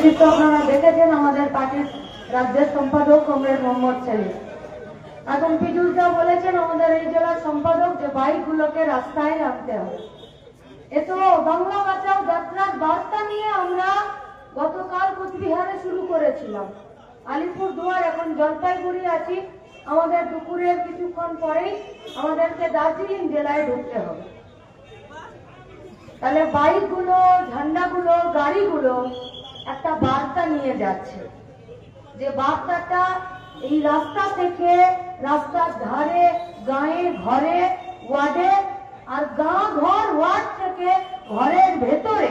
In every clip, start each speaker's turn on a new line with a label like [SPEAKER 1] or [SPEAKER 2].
[SPEAKER 1] উপস্থিত আপনারা দেখেছেন আমাদের পার্টির রাজ্যের সম্পাদক কমরেড মোহাম্মদ সেলিম। এখন পিজুলটা বলেছেন, আমাদের এই জেলার সম্পাদক যে বাইকগুলোকে রাস্তায় নামতে হবে। এ তো বাংলা বাঁচাও যাত্রার বার্তা নিয়ে আমরা গতকাল কোচবিহারে শুরু করেছিলাম। আলিপুর দুয়ার এখন জলপাইগুড়ি আছি। আমাদের দুপুরের কিছুক্ষণ পরেই আমাদেরকে দার্জিলিং জেলায় ঢুকতে হবে। তাহলে বাইকগুলো, ঝান্ডাগুলো, গাড়িগুলো একটা বার্তা নিয়ে যাচ্ছে। যে বার্তাটা এই রাস্তা থেকে রাস্তার ধারে গায়ে ঘরে, ওয়ার্ডে আর গা ঘর ওয়ার্ড থেকে ঘরের ভেতরে,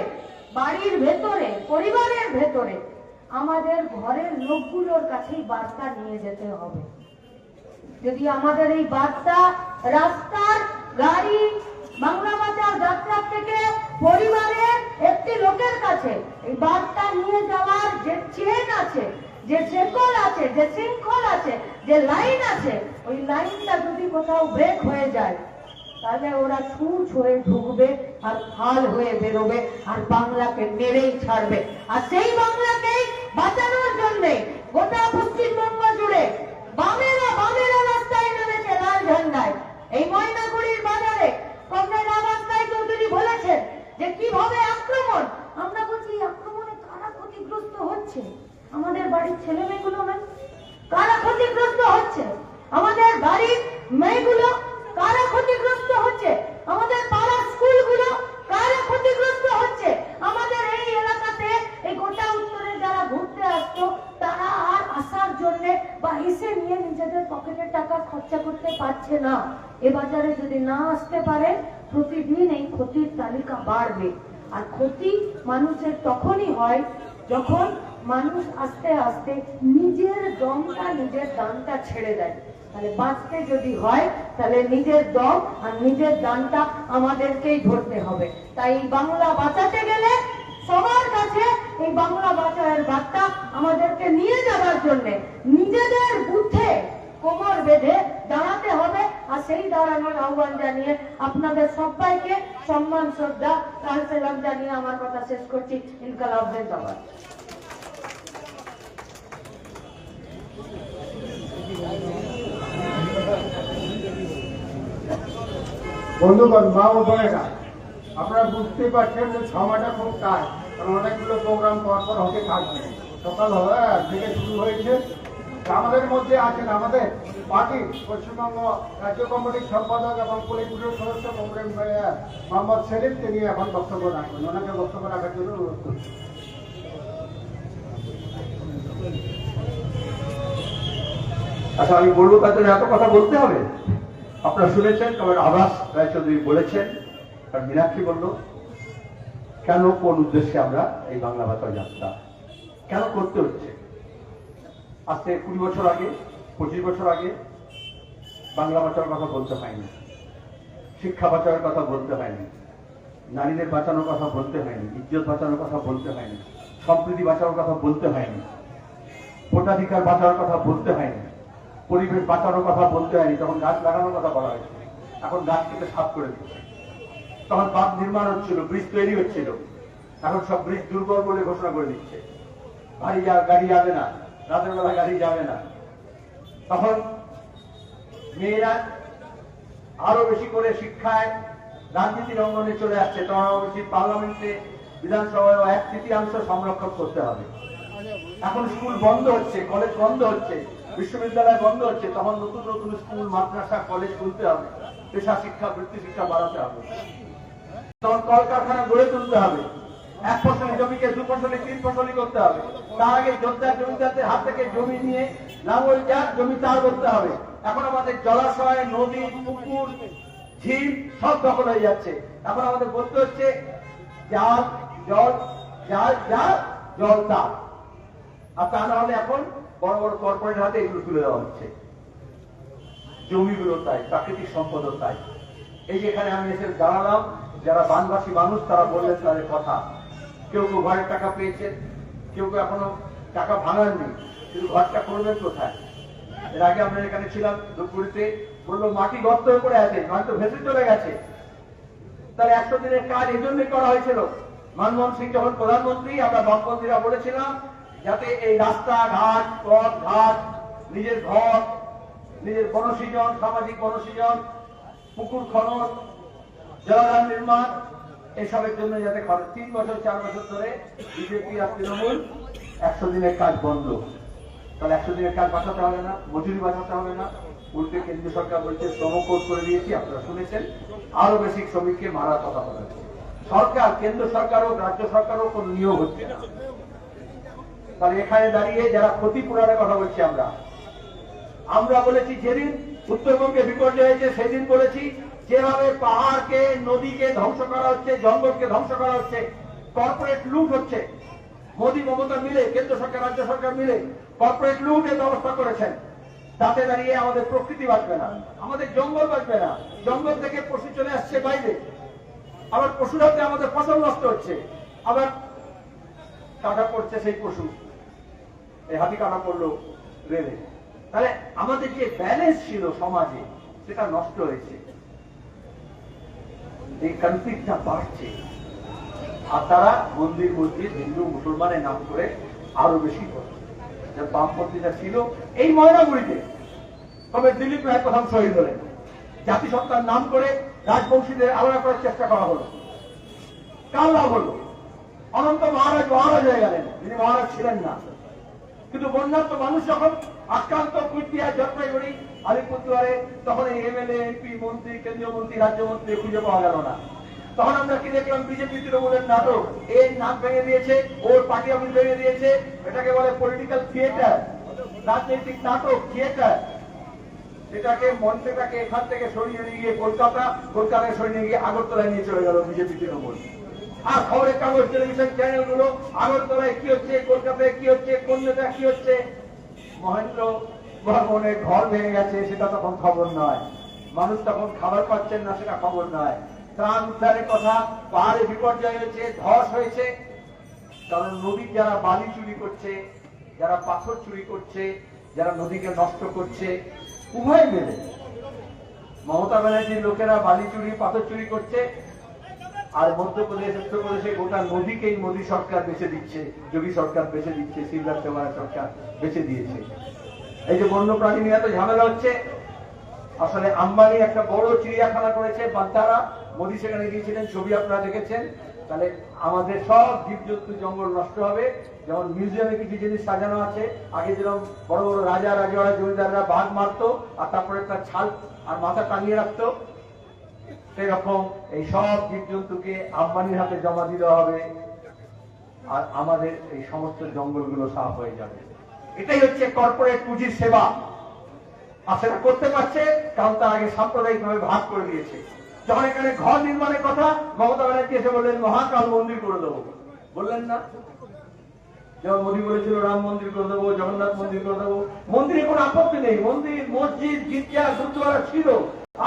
[SPEAKER 1] বাড়ির ভেতরে, পরিবারের ভেতরে আমাদের ঘরের লোকগুলোর কাছেই বার্তা নিয়ে যেতে হবে। যদি আমাদের এই বার্তা রাস্তার গাড়ি, বাংলা বাজার যাত্রা থেকে পরিবারের কাছে এই বার্তা নিয়ে যাওয়ার যে চেন আছে, যে শেকল আছে, যে শৃঙ্খল আছে, যে লাইন আছে, ওই লাইনটা যদি কোথাও ব্রেক হয়ে যায়, তাহলে ওরা ছুঁচ হয়ে ঢুকবে আর ফাল হয়ে বেরোবে আর বাংলাকে মেরেই ছাড়বে। আর সেই বাংলাকে বাঁচানোর জন্যে গোটা পশ্চিমবঙ্গ জুড়ে বামেরা বামেরা রাস্তায় নেমেছে লাল ঝান্ডায় এই ময়নাগুড়ির বাজারে কমরেড আবাস রায় চৌধুরী বলেছেন যে কীভাবে আক্রমণ আমরা বলছি এই আক্রমণে কারা ক্ষতিগ্রস্ত হচ্ছে আমাদের বাড়ির ছেলে মেয়েগুলো না কারা ক্ষতিগ্রস্ত হচ্ছে আমাদের বাড়ির মেয়েগুলো কারা ক্ষতিগ্রস্ত হচ্ছে? আমাদের পাড়ার স্কুলগুলো কারা ক্ষতিগ্রস্ত হচ্ছে? আমাদের এই এলাকাতে, এই গোটা উত্তরে যারা ঘুরতে আসতো, তারা আর আসার জন্য বা এসে নিয়ে নিজেদের পকেটের টাকা খরচা করতে পারছে না। এ বাজারে যদি না আসতে পারে, প্রতিদিন এই ক্ষতির তালিকা বাড়বে। আর ক্ষতি মানুষের তখনই হয় যখন মানুষ আস্তে আস্তে নিজের দমটা, নিজের দানটা ছেড়ে দেয়। তাহলে বাঁচতে যদি হয়, তাহলে নিজের দম আর নিজের দানটা আমাদেরকেই ধরতে হবে। তাই বাংলা বাঁচাতে গেলে সবার কাছে এই বাংলা বাঁচানোর বার্তা আমাদেরকে নিয়ে যাওয়ার জন্য নিজেদের বুদ্ধে কোমর বেঁধে দাঁড়াতে হবে। আর সেই দাঁড়ানোর আহ্বান জানিয়ে আপনাদের সবাইকে সম্মান, শ্রদ্ধা কাল সেলাম জানিয়ে আমার কথা শেষ করছি। ইনকালাব জিন্দাবাদ
[SPEAKER 2] বন্ধুগণ, মা ও বোনেরা, আপনারা বুঝতেই পারছেন যে সময়টা খুব টাইট কারণ অনেকগুলো প্রোগ্রাম পর পর হতে থাকবে। সকাল থেকে শুরু হয়েছে। আমাদের মধ্যে আছেন আমাদের পার্টি, পশ্চিমবঙ্গ রাজ্য কমিটির সম্পাদক এবং পুলিশ সদস্য কমরেড মোহাম্মদ সেলিম, তিনি এখন বক্তব্য রাখবেন। ওনাকে বক্তব্য রাখার জন্য অনুরোধ
[SPEAKER 3] আচ্ছা আমি বলব তাদের এত কথা বলতে হবে? আপনারা শুনেছেন আমার আবাস রায়চৌধুরী বলেছেন আর মীনাক্ষী বলল, কেন, কোন উদ্দেশ্যে আমরা এই বাংলা ভাষা যাত্রা? কেন করতে হচ্ছে? আজ থেকে কুড়ি বছর আগে, পঁচিশ বছর আগে বাংলা ভাষার কথা বলতে হয়নি, শিক্ষা বাঁচানোর কথা বলতে হয়নি, নারীদের বাঁচানোর কথা বলতে হয়নি, ইজ্জত বাঁচানোর কথা বলতে হয়নি, সম্প্রীতি বাঁচানোর কথা বলতে হয়নি, ভোটাধিকার বাঁচানোর কথা বলতে হয়নি পরিবেশ বাঁচানোর কথা বলতে হয়নি, তখন গাছ লাগানোর কথা বলা হয়েছে এখন গাছ কেটে সাফ করে দিচ্ছে। তখন বাঁধ নির্মাণ হচ্ছিল, ব্রিজ তৈরি হচ্ছিল। এখন সব ব্রিজ দুর্বল বলে ঘোষণা করে দিচ্ছে। ভারী গাড়ি যাবে না, রাতের বেলা গাড়ি যাবে না। তখন মেয়েরা আরও বেশি করে শিক্ষায় রাজনীতির অঙ্গনে চলে আসছে। তখন পার্লামেন্টে বিধানসভায় এক তৃতীয়াংশ সংরক্ষণ করতে হবে। এখন স্কুল বন্ধ হচ্ছে, কলেজ বন্ধ হচ্ছে। বিশ্ববিদ্যালয় বন্ধ হচ্ছে, তখন নতুন নতুন স্কুল, মাদ্রাসা কলেজ খুলতে হবে। পেশা শিক্ষা, বৃত্তি শিক্ষা বাড়াতে হবে। তখন কলকারখানা গড়ে তুলতে হবে। এক ফসলি জমিকে, দু ফসলি, তিন ফসলি করতে হবে। তার আগে যোদ্ধার জমিদারদের হাত থেকে জমি নিয়ে লাঙ্গল যা জমি চার করতে হবে। এখন আমাদের জলাশয়, নদী, পুকুর, ঝিল সব দখল হয়ে যাচ্ছে। এখন আমাদের বলতে হচ্ছে, জাল, জল, জাল জাল, জল তার আর তা না হলে এখন বড় বড় কর্পোরেট হাতে এগুলো তুলে দেওয়া হচ্ছে। জমিগুলো তাই প্রাকৃতিক সম্পদও তাই এই যে এখানে আমি এসে দাঁড়ালাম, যারা বানবাসী মানুষ, তারা বললেন তাদের কথা। কেউ কেউ ঘরের টাকা পেয়েছে কেউ কেউ এখনও টাকা ভাঙাননি, কিন্তু ঘরটা করবেন কোথায়? এর আগে আমরা এখানে ছিলাম ধূপগুড়িতে, বলল, মাটি গর্ত পড়ে আছে নয়তো ভেসে চলে গেছে। তার একশো দিনের কাজ এই জন্যই করা হয়েছিল। মনমোহন সিং যখন প্রধানমন্ত্রী, আমরা বামপন্থীরা বলেছিলাম যাতে এই রাস্তা ঘাট পথ ঘাট নিজের ঘর, নিজের বনসৃজন, সামাজিক বনসৃজন, পুকুর খনন, জলাধার নির্মাণ, এসবের জন্য যাতে খরচ। তিন বছর, চার বছর ধরে বিজেপি আর তৃণমূল একশো দিনের কাজ বন্ধ। তাহলে একশো দিনের কাজ বাঁচাতে হবে না, মজুরি বাঁচাতে হবে না। উল্টে কেন্দ্রীয় সরকার বলছে, শ্রম করে দিয়েছি, আপনারা শুনেছেন। আরও বেশি শ্রমিককে মারার কথা বলা সরকার, কেন্দ্র সরকার হোক, রাজ্য সরকারও কোন নিয়োগ হচ্ছে না। তাহলে এখানে দাঁড়িয়ে যারা ক্ষতিপূরণের কথা বলছি আমরা। আমরা বলেছি যেদিন উত্তরবঙ্গে বিপর্যয় হয়েছে, সেদিন বলেছি, যেভাবে পাহাড়কে, নদীকে ধ্বংস করা হচ্ছে, জঙ্গলকে ধ্বংস করা হচ্ছে কর্পোরেট লুট হচ্ছে। মোদী মমতা মিলে, কেন্দ্র সরকার, রাজ্য সরকার মিলে কর্পোরেট লুটের ব্যবস্থা করেছেন। তাতে দাঁড়িয়ে আমাদের প্রকৃতি বাঁচবে না, আমাদের জঙ্গল বাঁচবে না। জঙ্গল থেকে পশু চলে আসছে বাইরে। আবার পশুরাতে আমাদের ফসল নষ্ট হচ্ছে। আবার কাটা পড়ছে সেই পশু। হাতি কাটা পড়ল রেলে। তাহলে আমাদের যে ব্যালেন্স ছিল সমাজে, সেটা নষ্ট হয়েছে। এই কনফ্লিক্টটা বাড়ছে। আর তারা মন্দির মসজিদ, হিন্দু, মুসলমানের নাম করে আরও বেশি করছে। যে বামপন্থীরা ছিল এই ময়নাগুড়িতে। তবে দিলীপ রায় প্রথম শহীদ হলেন। জাতিসত্তার নাম করে রাজবংশীদের আলাদা করার চেষ্টা করা হলো। কার লাভ হলো অনন্ত মহারাজ মহারাজ হয়ে গেলেন। যিনি মহারাজ ছিলেন না। কিন্তু বন্যার তো মানুষ যখন আক্রান্ত কুচবিহার জলপাইগুড়ি, আলিপুরদুয়ারে, তখন এমএলএ, এমপি, মন্ত্রী, কেন্দ্রীয় মন্ত্রী রাজ্যমন্ত্রী খুঁজে পাওয়া গেল না। তখন আমরা কি দেখলাম, বিজেপি তৃণমূলের নাটক, এর নাম ভেঙে দিয়েছে, ওর পার্টি অফিস ভেঙে দিয়েছে, এটাকে বলে পলিটিক্যাল থিয়েটার রাজনৈতিক নাটক থিয়েটার সেটাকে মঞ্চটাকে এখান থেকে সরিয়ে নিয়ে গিয়ে কলকাতা, কলকাতায় সরিয়ে নিয়ে গিয়ে আগরতলায় নিয়ে চলে গেল বিজেপি তৃণমূল। আর খবরের কাগজ টেলিভিশন চ্যানেলগুলো আগরতলায় কি হচ্ছে, কলকাতায় কি হচ্ছে, কোন নেতা কি হচ্ছে? মহেন্দ্র ভবনের ঘর ভেঙে গেছে, সেটা তখন খবর নয়। মানুষ তখন খাবার পাচ্ছেন না, সেটা খবর নয়। ত্রাণ উদ্ধারের কথা পাহাড়ে বিপর্যয় হয়েছে, ধস হয়েছে। কারণ নদীর যারা বালি চুরি করছে, যারা পাথর চুরি করছে, যারা নদীকে নষ্ট করছে, উভয় মিলে মমতা ব্যানার্জির লোকেরা বালি চুরি, পাথর চুরি করছে আর মধ্যপ্রদেশ উত্তরপ্রদেশে গোটা নদীকেই মোদী সরকার বেছে দিচ্ছে, যোগী সরকার বেছে দিচ্ছে শিবরাজ চৌহান সরকার বেছে দিয়েছে। এই যে বন্যপ্রাণী নিয়ে এত ঝামেলা হচ্ছে, আসলে আম্বানি একটা বড় চিড়িয়াখানা করেছে বান্তারা মোদী সেখানে গিয়েছিলেন, ছবি আপনারা দেখেছেন। তাহলে আমাদের সব জীবজন্তু জঙ্গল নষ্ট হবে। যেমন মিউজিয়ামে কিছু জিনিস সাজানো আছে, আগে যেরকম বড় বড় রাজা রাজওয়াড়া জমিদাররা বাঘ মারতো, আর তারপরে তার ছাল আর মাথা টাঙিয়ে রাখতো। সেরকম এই সব জীবজন্তুকে আম্বানির হাতে জমা দিতে হবে আর আমাদের এই সমস্ত জঙ্গলগুলো সাফ হয়ে যাবে। এটাই হচ্ছে কর্পোরেট পুঁজির সেবা। আর করতে পারছে, কারণ তার আগে সাম্প্রদায়িক ভাবে ভাগ করে দিয়েছে যখন এখানে ঘর নির্মাণের কথা মমতা ব্যানার্জি এসে বললেন, মহাকাল মন্দির করে দেবো। বললেন না। যেমন মোদী বলেছিল, রাম মন্দির করে দেবো, জগন্নাথ মন্দির করে দেবো। মন্দিরে কোনো আপত্তি নেই। মন্দির, মসজিদ গির্জা গুরুদ্বারা ছিল,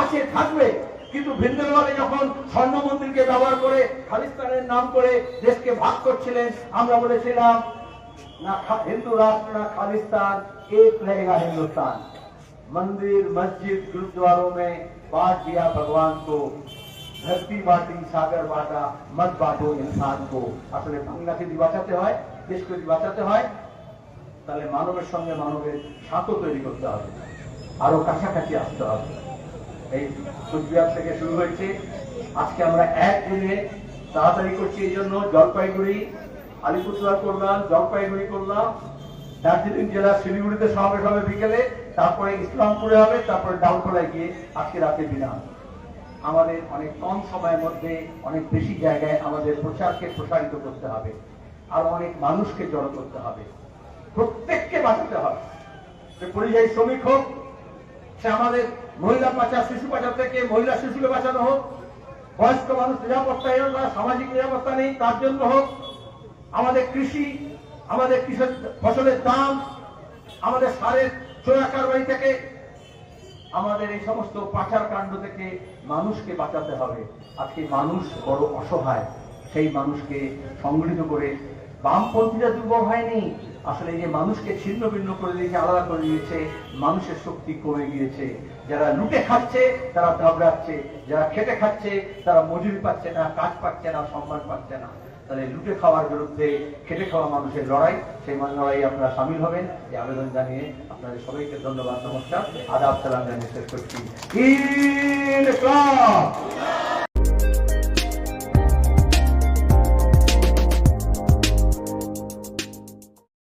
[SPEAKER 3] আছে, থাকবে। কিন্তু ভিন্দেরওয়ালে যখন স্বর্ণ মন্দিরকে ব্যবহার করে খালিস্তানের নাম করে দেশকে ভাগ করছিলেন আমরা বলেছিলাম না खा- हिंदू राष्ट्र ना खालिस्तान एक रहेगा हिंदुस्तान मंदिर मस्जिद गुरुद्वारों में बांट दिया भगवान को ধরতি বাটি সাগর বাটা মত বাটো ইনসান কো আসলে বাংলাকে যদি বাঁচাতে হয় দেশকে যদি বাঁচাতে হয় তাহলে মানবের সঙ্গে মানবের সাঁতো তৈরি করতে হবে আরো কাছাকাছি আসতে হবে এই কুচবিহার থেকে শুরু হয়েছে। আজকে আমরা এক দিনে তাড়াতাড়ি করছি এই জন্য জলপাইগুড়ি, আলিপুরদুয়ার করলাম, জলপাইগুড়ি করলাম, দার্জিলিং জেলার শিলিগুড়িতে সমাবেশ হবে বিকেলে, তারপরে ইসলামপুরে হবে, তারপরে ডাউনখোলায় গিয়ে আজকে রাতে বিনা আমাদের অনেক কম সময়ের মধ্যে, অনেক বেশি জায়গায় আমাদের প্রচারকে প্রসারিত করতে হবে। আর অনেক মানুষকে জড়ো করতে হবে। প্রত্যেককে বাঁচাতে হবে। সে পরিযায়ী শ্রমিক হোক, সে আমাদের মহিলা পাচার শিশু পাচার থেকে মহিলা শিশুকে বাঁচানো হোক। বয়স্ক মানুষ নিরাপত্তা সামাজিক নিরাপত্তা নেই, তার জন্য হোক। আমাদের কৃষি, আমাদের কৃষক ফসলের দাম, আমাদের সারের চোরা কারবারি থেকে, আমাদের এই সমস্ত পাচার কাণ্ড থেকে মানুষকে বাঁচাতে হবে। আজকে মানুষ বড় অসহায়, সেই মানুষকে সংগঠিত করে বামপন্থীরা দুর্বল হয়নি। আসলে যে মানুষকে ছিন্ন ভিন্ন করে দিয়েছে, আলাদা করে দিয়েছে, মানুষের শক্তি কমে গিয়েছে। যারা লুটে খাচ্ছে, তারা দাবড়াচ্ছে যারা খেটে খাচ্ছে, তারা মজুরি পাচ্ছে না, কাজ পাচ্ছে না, সম্মান পাচ্ছে না। তাহলে লুটে খাওয়ার বিরুদ্ধে খেটে খাওয়া মানুষের লড়াই, সেই লড়াই আপনারা সামিল হবেন। এই আবেদন জানিয়ে আপনাদের সবাইকে ধন্যবাদ, নমস্কার। আদাব সালাম জানিয়ে শেষ করছি।